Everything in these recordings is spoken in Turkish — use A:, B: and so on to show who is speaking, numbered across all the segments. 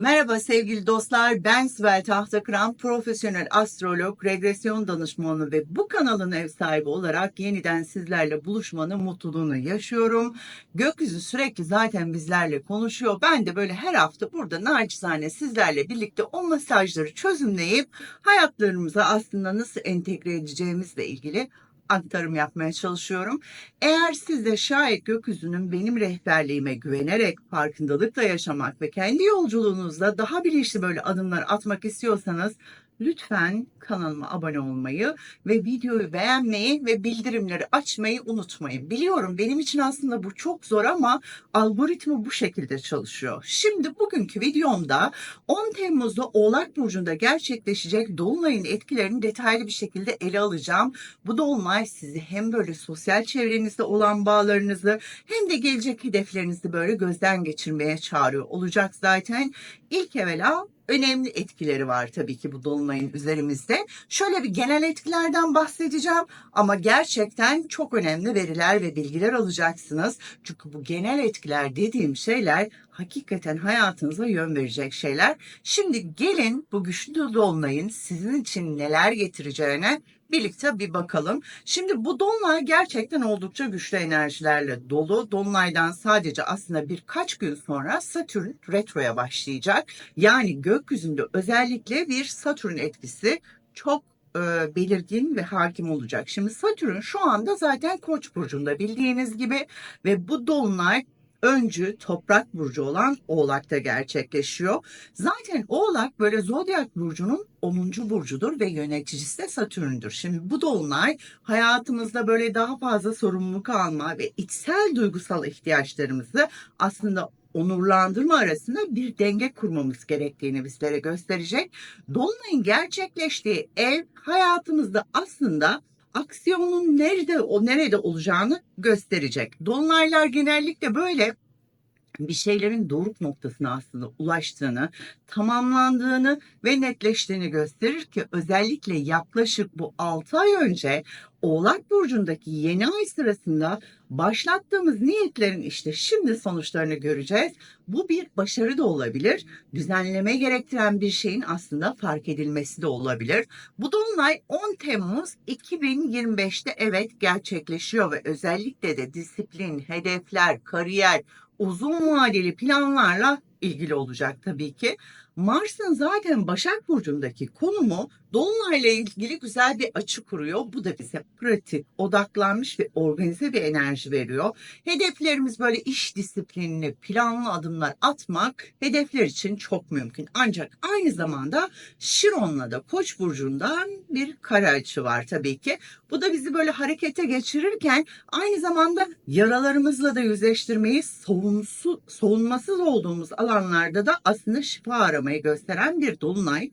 A: Merhaba sevgili dostlar, ben Sibel Tahtakıran, profesyonel astrolog, regresyon danışmanı ve bu kanalın ev sahibi olarak yeniden sizlerle buluşmanın mutluluğunu yaşıyorum. Gökyüzü sürekli zaten bizlerle konuşuyor. Ben de böyle her hafta burada naçizane sizlerle birlikte o mesajları çözümleyip hayatlarımıza aslında nasıl entegre edeceğimizle ilgili aktarım yapmaya çalışıyorum. Eğer siz de şayet gökyüzünün benim rehberliğime güvenerek farkındalıkla yaşamak ve kendi yolculuğunuzda daha bilinçli böyle adımlar atmak istiyorsanız lütfen kanalıma abone olmayı ve videoyu beğenmeyi ve bildirimleri açmayı unutmayın. Biliyorum benim için aslında bu çok zor ama algoritma bu şekilde çalışıyor. Şimdi bugünkü videomda 10 Temmuz'da Oğlak Burcu'nda gerçekleşecek Dolunay'ın etkilerini detaylı bir şekilde ele alacağım. Bu dolunay sizi hem böyle sosyal çevrenizde olan bağlarınızı hem de gelecek hedeflerinizi böyle gözden geçirmeye çağırıyor olacak zaten. İlk evvela önemli etkileri var tabii ki bu dolunayın üzerimizde. Şöyle bir genel etkilerden bahsedeceğim ama gerçekten çok önemli veriler ve bilgiler alacaksınız. Çünkü bu genel etkiler dediğim şeyler hakikaten hayatınıza yön verecek şeyler. Şimdi gelin bu güçlü dolunayın sizin için neler getireceğine birlikte bir bakalım. Şimdi bu dolunay gerçekten oldukça güçlü enerjilerle dolu. Dolunaydan sadece aslında birkaç gün sonra Satürn retroya başlayacak. Yani gökyüzünde özellikle bir Satürn etkisi çok e, belirgin ve hakim olacak. Şimdi Satürn şu anda zaten Koç burcunda bildiğiniz gibi ve bu dolunay öncü toprak burcu olan Oğlak'ta gerçekleşiyor. Zaten Oğlak böyle zodyak burcunun 10. burcudur ve yöneticisi de Satürn'dür. Şimdi bu dolunay hayatımızda böyle daha fazla sorumluluk alma ve içsel duygusal ihtiyaçlarımızı aslında onurlandırma arasında bir denge kurmamız gerektiğini bizlere gösterecek. Dolunayın gerçekleştiği ev hayatımızda aslında aksiyonun nerede o nerede olacağını gösterecek. Dolunaylar genellikle böyle bir şeylerin doruk noktasına aslında ulaştığını, tamamlandığını ve netleştiğini gösterir ki özellikle yaklaşık bu 6 ay önce Oğlak Burcu'ndaki yeni ay sırasında başlattığımız niyetlerin işte şimdi sonuçlarını göreceğiz. Bu bir başarı da olabilir. Düzenleme gerektiren bir şeyin aslında fark edilmesi de olabilir. Bu dolunay 10 Temmuz 2025'te evet gerçekleşiyor ve özellikle de disiplin, hedefler, kariyer, uzun vadeli planlarla ilgili olacak tabii ki. Mars'ın zaten Başak Burcu'ndaki konumu Dolunay'la ilgili güzel bir açı kuruyor. Bu da bize pratik, odaklanmış ve organize bir enerji veriyor. Hedeflerimiz böyle iş disiplinli, planlı adımlar atmak hedefler için çok mümkün. Ancak aynı zamanda Şiron'la da Koç burcundan bir kare açı var tabii ki. Bu da bizi böyle harekete geçirirken aynı zamanda yaralarımızla da yüzleştirmeyi savunsu, savunmasız olduğumuz alanlarda da aslında şifa aramayı gösteren bir dolunay.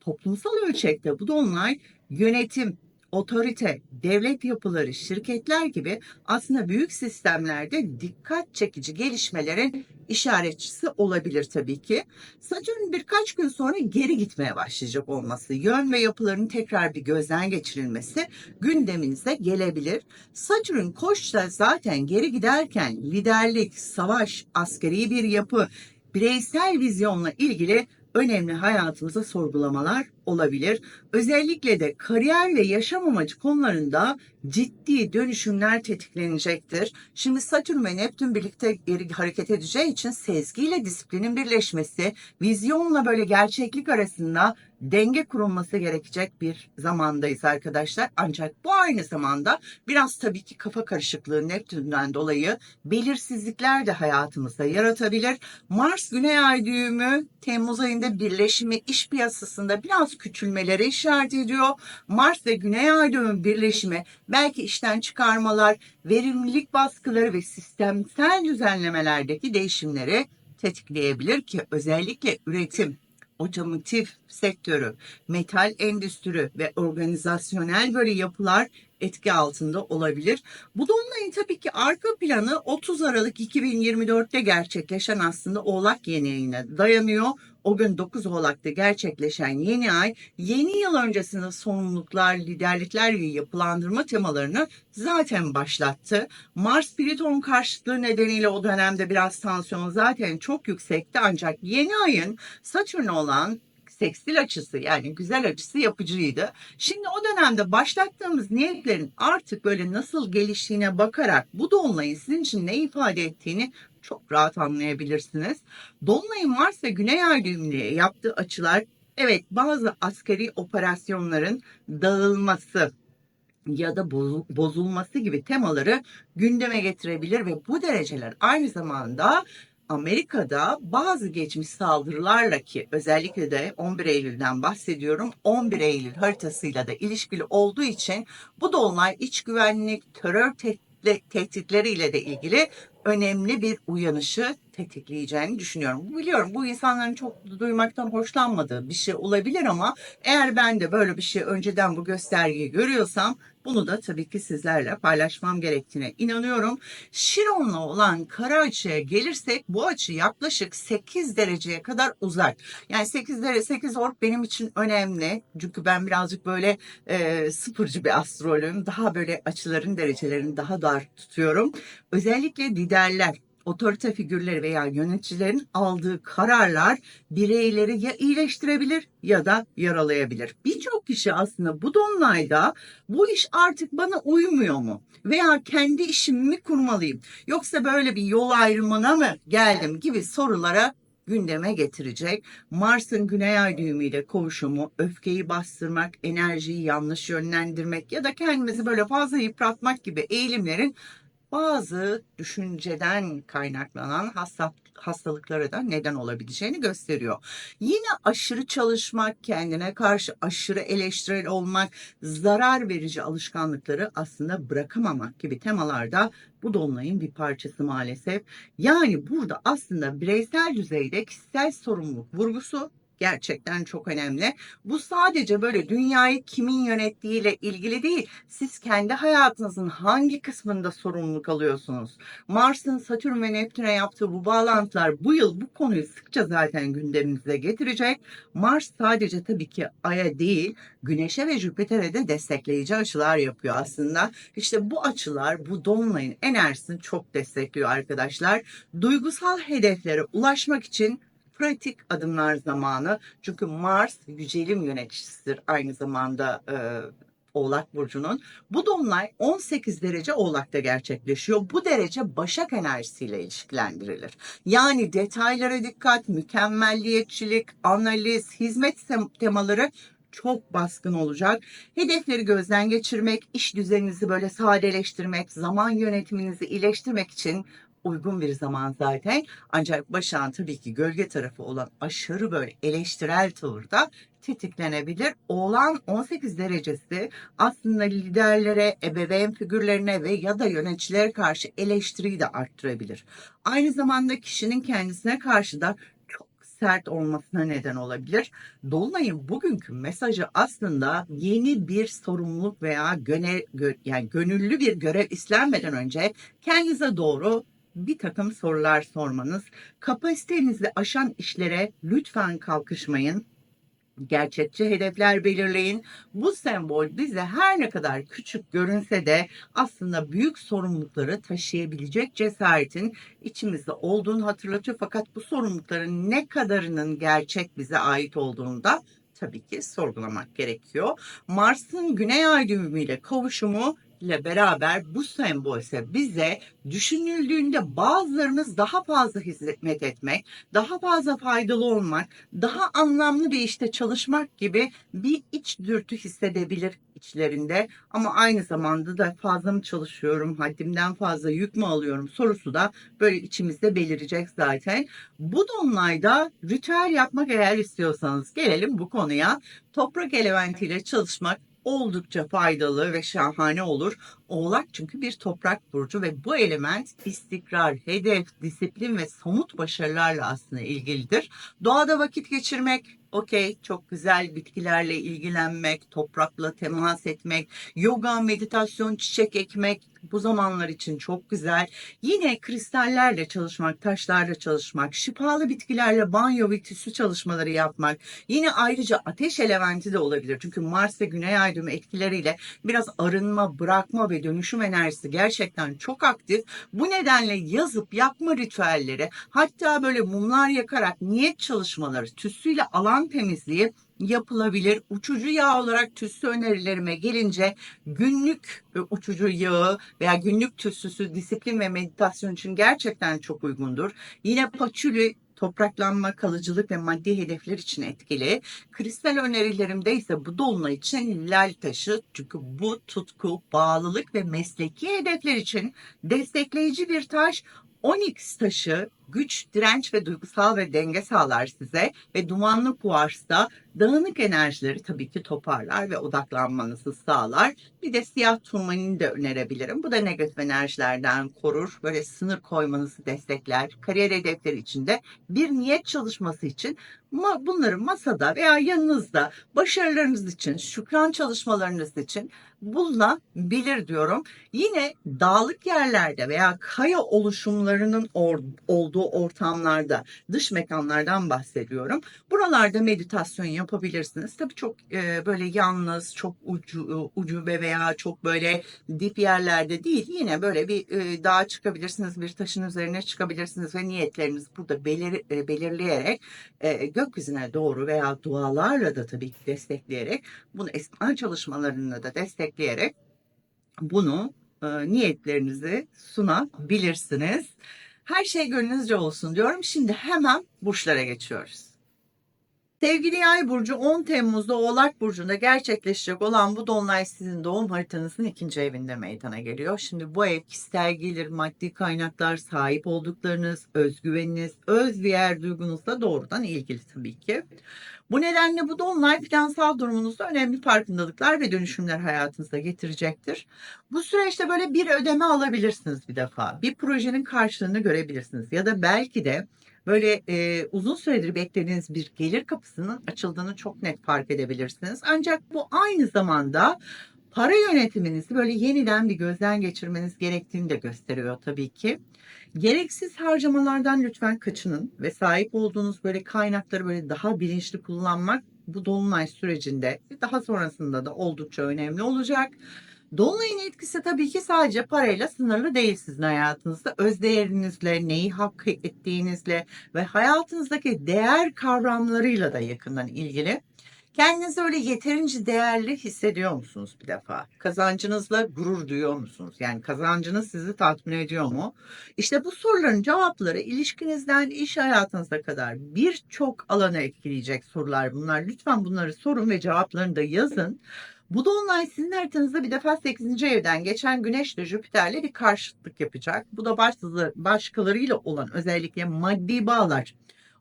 A: Toplumsal ölçekte bu dolunay yönetim, otorite, devlet yapıları, şirketler gibi aslında büyük sistemlerde dikkat çekici gelişmelerin işaretçisi olabilir tabii ki. Satürn birkaç gün sonra geri gitmeye başlayacak olması, yön ve yapıların tekrar bir gözden geçirilmesi gündeminize gelebilir. Satürn Koç'ta zaten geri giderken liderlik, savaş, askeri bir yapı, bireysel vizyonla ilgili önemli hayatımıza sorgulamalar olabilir. Özellikle de kariyer ve yaşam amacı konularında ciddi dönüşümler tetiklenecektir. Şimdi Satürn ve Neptün birlikte hareket edeceği için sezgiyle disiplinin birleşmesi, vizyonla böyle gerçeklik arasında denge kurulması gerekecek bir zamandayız arkadaşlar. Ancak bu aynı zamanda biraz tabii ki kafa karışıklığı Neptün'den dolayı belirsizlikler de hayatımızda yaratabilir. Mars Güney Ay düğümü Temmuz ayında birleşimi iş piyasasında biraz küçülmeleri işaret ediyor. Mars ve Güney Ay düğümü birleşimi belki işten çıkarmalar, verimlilik baskıları ve sistemsel düzenlemelerdeki değişimleri tetikleyebilir ki özellikle üretim, otomotiv sektörü, metal endüstri ve organizasyonel böyle yapılar etki altında olabilir. Bu dolunayın tabii ki arka planı 30 Aralık 2024'te gerçekleşen aslında Oğlak ayına dayanıyor. O gün 9 Oğlak'ta gerçekleşen yeni ay yeni yıl öncesinde sorumluluklar, liderlikler ve yapılandırma temalarını zaten başlattı. Mars Plüton karşıtlığı nedeniyle o dönemde biraz tansiyon zaten çok yüksekti ancak yeni ayın Satürn'e olan sekstil açısı yani güzel açısı yapıcıydı. Şimdi o dönemde başlattığımız niyetlerin artık böyle nasıl geliştiğine bakarak bu dolunayın sizin için ne ifade ettiğini çok rahat anlayabilirsiniz. Dolunayın Mars ve Güney Ay yaptığı açılar evet bazı askeri operasyonların dağılması ya da bozu- bozulması gibi temaları gündeme getirebilir ve bu dereceler aynı zamanda Amerika'da bazı geçmiş saldırılarla ki özellikle de 11 Eylül'den bahsediyorum. 11 Eylül haritasıyla da ilişkili olduğu için bu dolunay iç güvenlik, terör tehditle- tehditleriyle de ilgili önemli bir uyanışı tetikleyeceğini düşünüyorum. Biliyorum bu insanların çok duymaktan hoşlanmadığı bir şey olabilir ama eğer ben de böyle bir şey önceden bu göstergeyi görüyorsam bunu da tabii ki sizlerle paylaşmam gerektiğine inanıyorum. Şiron'la olan kara açıya gelirsek bu açı yaklaşık 8 dereceye kadar uzak. Yani 8 derece 8 ork benim için önemli. Çünkü ben birazcık böyle e, sıfırcı bir astrologum. Daha böyle açıların derecelerini daha dar tutuyorum. Özellikle liderler, otorite figürleri veya yöneticilerin aldığı kararlar bireyleri ya iyileştirebilir ya da yaralayabilir. Birçok kişi aslında bu dolunayda bu iş artık bana uymuyor mu? Veya kendi işimi mi kurmalıyım? Yoksa böyle bir yol ayrımına mı geldim gibi sorulara gündeme getirecek. Mars'ın güney ay düğümüyle kavuşumu, öfkeyi bastırmak, enerjiyi yanlış yönlendirmek ya da kendimizi böyle fazla yıpratmak gibi eğilimlerin bazı düşünceden kaynaklanan hasta, hastalıklara da neden olabileceğini gösteriyor. Yine aşırı çalışmak, kendine karşı aşırı eleştirel olmak, zarar verici alışkanlıkları aslında bırakamamak gibi temalarda bu dolunayın bir parçası maalesef. Yani burada aslında bireysel düzeyde kişisel sorumluluk vurgusu gerçekten çok önemli. Bu sadece böyle dünyayı kimin yönettiğiyle ilgili değil. Siz kendi hayatınızın hangi kısmında sorumluluk alıyorsunuz? Mars'ın Satürn ve Neptün'e yaptığı bu bağlantılar bu yıl bu konuyu sıkça zaten gündemimize getirecek. Mars sadece tabii ki Ay'a değil, Güneş'e ve Jüpiter'e de destekleyici açılar yapıyor aslında. İşte bu açılar bu dolunayın enerjisini çok destekliyor arkadaşlar. Duygusal hedeflere ulaşmak için pratik adımlar zamanı. Çünkü Mars yücelim yöneticisidir aynı zamanda e, Oğlak Burcu'nun. Bu dolunay 18 derece Oğlak'ta gerçekleşiyor. Bu derece Başak enerjisiyle ilişkilendirilir. Yani detaylara dikkat, mükemmelliyetçilik, analiz, hizmet tem- temaları çok baskın olacak. Hedefleri gözden geçirmek, iş düzeninizi böyle sadeleştirmek, zaman yönetiminizi iyileştirmek için uygun bir zaman zaten. Ancak Başak'ın tabii ki gölge tarafı olan aşırı böyle eleştirel tavırda tetiklenebilir. Oğlan 18 derecesi aslında liderlere, ebeveyn figürlerine ve ya da yöneticilere karşı eleştiriyi de arttırabilir. Aynı zamanda kişinin kendisine karşı da sert olmasına neden olabilir. Dolunay'ın bugünkü mesajı aslında yeni bir sorumluluk veya göne, gö- yani gönüllü bir görev istenmeden önce kendinize doğru bir takım sorular sormanız, kapasitenizi aşan işlere lütfen kalkışmayın. Gerçekçi hedefler belirleyin. Bu sembol bize her ne kadar küçük görünse de aslında büyük sorumlulukları taşıyabilecek cesaretin içimizde olduğunu hatırlatıyor. Fakat bu sorumlulukların ne kadarının gerçek bize ait olduğunu da tabii ki sorgulamak gerekiyor. Mars'ın Güney Ay düğümüyle kavuşumu ile beraber bu sembol ise bize düşünüldüğünde bazılarınız daha fazla hizmet etmek, daha fazla faydalı olmak, daha anlamlı bir işte çalışmak gibi bir iç dürtü hissedebilir içlerinde. Ama aynı zamanda da fazla mı çalışıyorum, haddimden fazla yük mü alıyorum sorusu da böyle içimizde belirecek zaten. Bu dolunayda ritüel yapmak eğer istiyorsanız gelelim bu konuya. Toprak elementiyle çalışmak oldukça faydalı ve şahane olur. Oğlak çünkü bir toprak burcu ve bu element istikrar, hedef, disiplin ve somut başarılarla aslında ilgilidir. Doğada vakit geçirmek, okey çok güzel bitkilerle ilgilenmek, toprakla temas etmek, yoga, meditasyon, çiçek ekmek bu zamanlar için çok güzel. Yine kristallerle çalışmak, taşlarla çalışmak, şifalı bitkilerle banyo ve tüsü çalışmaları yapmak. Yine ayrıca ateş elementi de olabilir. Çünkü Mars ve Güney ay düğümü etkileriyle biraz arınma, bırakma ve dönüşüm enerjisi gerçekten çok aktif. Bu nedenle yazıp yapma ritüelleri, hatta böyle mumlar yakarak niyet çalışmaları, tüsüyle alan temizliği yapılabilir. Uçucu yağ olarak tüssü önerilerime gelince günlük e, uçucu yağı veya günlük tüssüsü disiplin ve meditasyon için gerçekten çok uygundur. Yine paçuli topraklanma, kalıcılık ve maddi hedefler için etkili. Kristal önerilerimde ise bu dolunay için lal taşı çünkü bu tutku, bağlılık ve mesleki hedefler için destekleyici bir taş. Onyx taşı güç, direnç ve duygusal ve denge sağlar size ve dumanlı kuarsta dağınık enerjileri tabii ki toparlar ve odaklanmanızı sağlar. Bir de siyah turmalini de önerebilirim. Bu da negatif enerjilerden korur. Böyle sınır koymanızı destekler. Kariyer hedefleri için de bir niyet çalışması için bunları masada veya yanınızda başarılarınız için, şükran çalışmalarınız için bulunabilir diyorum. Yine dağlık yerlerde veya kaya oluşumlarının or- olduğu ortamlarda, dış mekanlardan bahsediyorum. Buralarda meditasyon yapabilirsiniz. Tabii çok e, böyle yalnız, çok ucu, ucube veya çok böyle dip yerlerde değil. Yine böyle bir e, dağa çıkabilirsiniz, bir taşın üzerine çıkabilirsiniz ve niyetlerinizi burada belir, e, belirleyerek e, gökyüzüne doğru veya dualarla da tabii ki destekleyerek bunu esma çalışmalarını da destekleyerek bunu e, niyetlerinizi sunabilirsiniz. Her şey gönlünüzce olsun diyorum. Şimdi hemen burçlara geçiyoruz. Sevgili Yay burcu 10 Temmuz'da Oğlak burcunda gerçekleşecek olan bu dolunay sizin doğum haritanızın ikinci evinde meydana geliyor. Şimdi bu ev kişisel gelir, maddi kaynaklar, sahip olduklarınız, özgüveniniz, öz diğer duygunuzla doğrudan ilgili tabii ki. Bu nedenle bu dolunay finansal durumunuzda önemli farkındalıklar ve dönüşümler hayatınıza getirecektir. Bu süreçte böyle bir ödeme alabilirsiniz bir defa. Bir projenin karşılığını görebilirsiniz ya da belki de böyle e, uzun süredir beklediğiniz bir gelir kapısının açıldığını çok net fark edebilirsiniz. Ancak bu aynı zamanda para yönetiminizi böyle yeniden bir gözden geçirmeniz gerektiğini de gösteriyor tabii ki. Gereksiz harcamalardan lütfen kaçının ve sahip olduğunuz böyle kaynakları böyle daha bilinçli kullanmak bu dolunay sürecinde daha sonrasında da oldukça önemli olacak. Dolunayın etkisi tabii ki sadece parayla sınırlı değil sizin hayatınızda. Öz değerinizle, neyi hak ettiğinizle ve hayatınızdaki değer kavramlarıyla da yakından ilgili. Kendinizi öyle yeterince değerli hissediyor musunuz bir defa? Kazancınızla gurur duyuyor musunuz? Yani kazancınız sizi tatmin ediyor mu? İşte bu soruların cevapları ilişkinizden iş hayatınıza kadar birçok alanı etkileyecek sorular bunlar. Lütfen bunları sorun ve cevaplarını da yazın. Bu dolunay sizin haritanızda bir defa 8. evden geçen Güneş ile Jüpiter'le bir karşıtlık yapacak. Bu da başkaları, başkalarıyla olan özellikle maddi bağlar,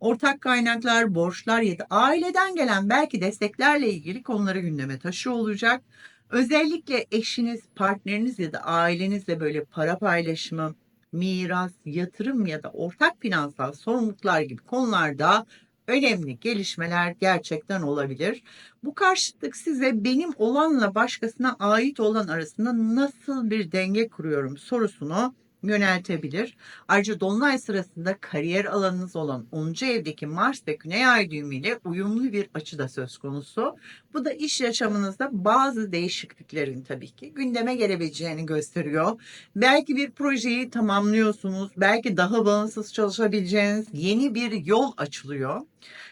A: ortak kaynaklar, borçlar ya da aileden gelen belki desteklerle ilgili konuları gündeme taşıyor olacak. Özellikle eşiniz, partneriniz ya da ailenizle böyle para paylaşımı, miras, yatırım ya da ortak finansal sorumluluklar gibi konularda önemli gelişmeler gerçekten olabilir. Bu karşıtlık size benim olanla başkasına ait olan arasında nasıl bir denge kuruyorum sorusunu yöneltebilir. Ayrıca dolunay sırasında kariyer alanınız olan 10. evdeki Mars ve Güney Ay düğümü ile uyumlu bir açı da söz konusu. Bu da iş yaşamınızda bazı değişikliklerin tabii ki gündeme gelebileceğini gösteriyor. Belki bir projeyi tamamlıyorsunuz, belki daha bağımsız çalışabileceğiniz yeni bir yol açılıyor.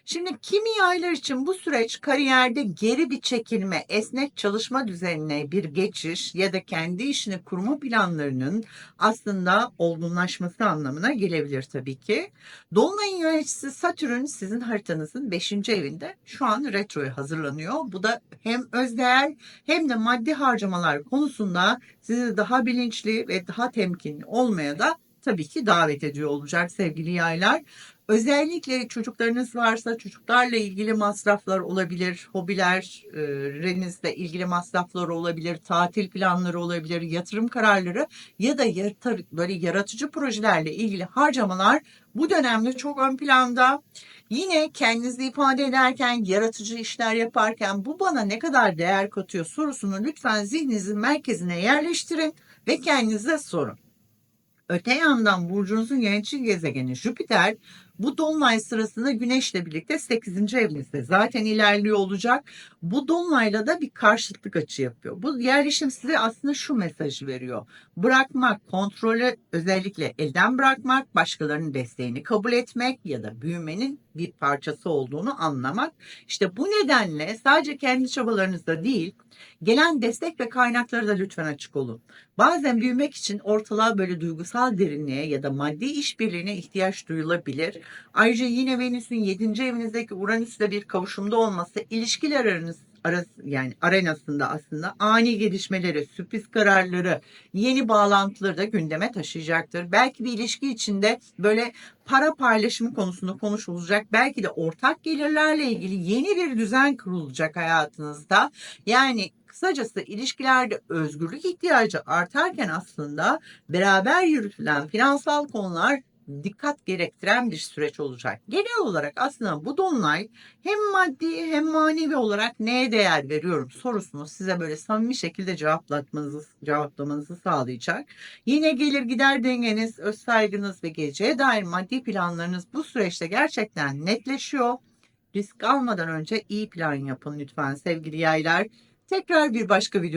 A: Şimdi kimi yaylar için bu süreç kariyerde geri bir çekilme, esnek çalışma düzenine bir geçiş ya da kendi işini kurma planlarının aslında olgunlaşması anlamına gelebilir tabii ki. Dolunay'ın yöneticisi Satürn sizin haritanızın 5. evinde şu an retroya hazırlanıyor. Bu da hem özdeğer hem de maddi harcamalar konusunda sizi daha bilinçli ve daha temkinli olmaya da tabii ki davet ediyor olacak sevgili yaylar. Özellikle çocuklarınız varsa çocuklarla ilgili masraflar olabilir, hobilerinizle ilgili masraflar olabilir, tatil planları olabilir, yatırım kararları ya da böyle yaratıcı projelerle ilgili harcamalar bu dönemde çok ön planda. Yine kendinizi ifade ederken, yaratıcı işler yaparken bu bana ne kadar değer katıyor sorusunu lütfen zihninizin merkezine yerleştirin ve kendinize sorun. Öte yandan burcunuzun yönetici gezegeni Jüpiter bu dolunay sırasında Güneş'le birlikte 8. evinizde zaten ilerliyor olacak. Bu dolunayla da bir karşıtlık açı yapıyor. Bu yerleşim size aslında şu mesajı veriyor. Bırakmak, kontrolü özellikle elden bırakmak, başkalarının desteğini kabul etmek ya da büyümenin bir parçası olduğunu anlamak. İşte bu nedenle sadece kendi çabalarınızda değil, gelen destek ve kaynakları da lütfen açık olun. Bazen büyümek için ortalığa böyle duygusal derinliğe ya da maddi işbirliğine ihtiyaç duyulabilir. Ayrıca yine Venüs'ün 7. evinizdeki Uranüs'le bir kavuşumda olması ilişkiler aranız arası yani arenasında aslında ani gelişmeleri, sürpriz kararları, yeni bağlantıları da gündeme taşıyacaktır. Belki bir ilişki içinde böyle para paylaşımı konusunda konuşulacak. Belki de ortak gelirlerle ilgili yeni bir düzen kurulacak hayatınızda. Yani kısacası ilişkilerde özgürlük ihtiyacı artarken aslında beraber yürütülen finansal konular dikkat gerektiren bir süreç olacak. Genel olarak aslında bu dolunay hem maddi hem manevi olarak neye değer veriyorum sorusunu size böyle samimi şekilde cevaplatmanızı, cevaplamanızı sağlayacak. Yine gelir gider dengeniz, öz saygınız ve geleceğe dair maddi planlarınız bu süreçte gerçekten netleşiyor. Risk almadan önce iyi plan yapın lütfen sevgili yaylar. Tekrar bir başka video